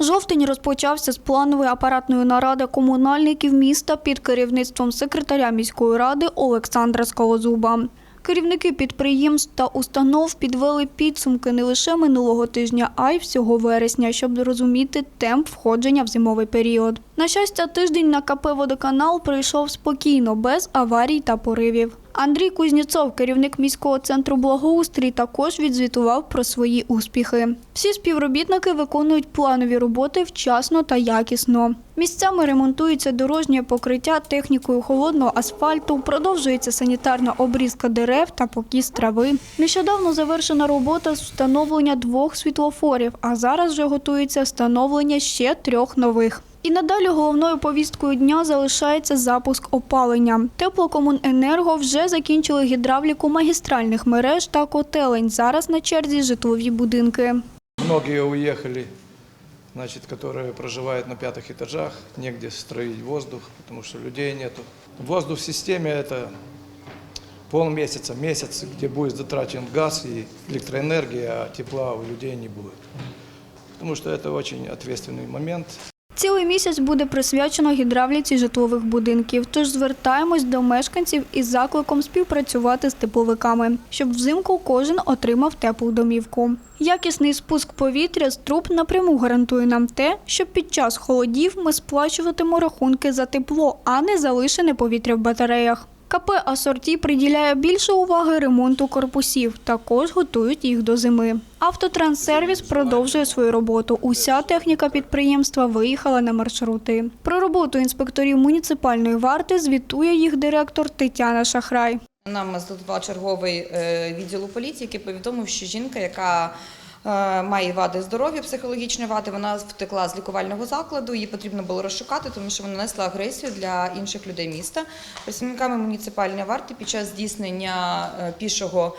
Жовтень розпочався з планової апаратної наради комунальників міста під керівництвом секретаря міської ради Олександра Скалозуба. Керівники підприємств та установ підвели підсумки не лише минулого тижня, а й всього вересня, щоб зрозуміти темп входження в зимовий період. На щастя, тиждень на КП «Водоканал» пройшов спокійно, без аварій та поривів. Андрій Кузнєцов, керівник міського центру благоустрій, також відзвітував про свої успіхи. Всі співробітники виконують планові роботи вчасно та якісно. Місцями ремонтується дорожнє покриття технікою холодного асфальту, продовжується санітарна обрізка дерев та покіс трави. Нещодавно завершена робота з встановлення двох світлофорів, а зараз вже готується встановлення ще трьох нових. І надалі головною повісткою дня залишається запуск опалення. Теплокомуненерго вже закінчили гідравліку магістральних мереж та котелень. Зараз на черзі житлові будинки. Многие уехали, значит, которые проживают на пятых этажах, негде строить воздух, потому что людей нету. Воздух в системе это полмесяца, месяц, где будет затрачен газ и электроэнергия, а тепла у людей не будет. Потому что это очень ответственный момент. Цілий місяць буде присвячено гідравліці житлових будинків. Тож звертаємось до мешканців із закликом співпрацювати з тепловиками, щоб взимку кожен отримав теплу домівку. Якісний спуск повітря з труб напряму гарантує нам те, що під час холодів ми сплачуватимемо рахунки за тепло, а не залишене повітря в батареях. КП «Асорті» приділяє більше уваги ремонту корпусів, також готують їх до зими. Автотранссервіс продовжує свою роботу. Уся техніка підприємства виїхала на маршрути. Про роботу інспекторів муніципальної варти звітує їх директор Тетяна Шахрай. Нам зателефонував черговий е, відділу поліції, який повідомив, що жінка, яка має вади здоров'я, психологічні вади, вона втекла з лікувального закладу. Її потрібно було розшукати, тому що вона несла агресію для інших людей міста. Працівниками муніципальної варти під час здійснення е, пішого.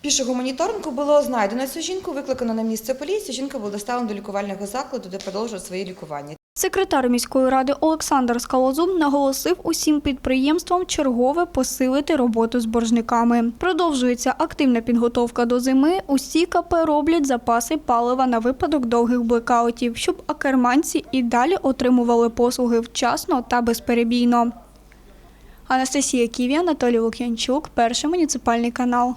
Пішого моніторингу було знайдено цю жінку, викликано на місце поліції. Жінка була доставлена до лікувального закладу, де продовжує своє лікування. Секретар міської ради Олександр Скалозуб наголосив усім підприємствам чергове посилити роботу з боржниками. Продовжується активна підготовка до зими. Усі КП роблять запаси палива на випадок довгих блекаутів, щоб акерманці і далі отримували послуги вчасно та безперебійно. Анастасія Ківі, Анатолій Лук'янчук, перший муніципальний канал.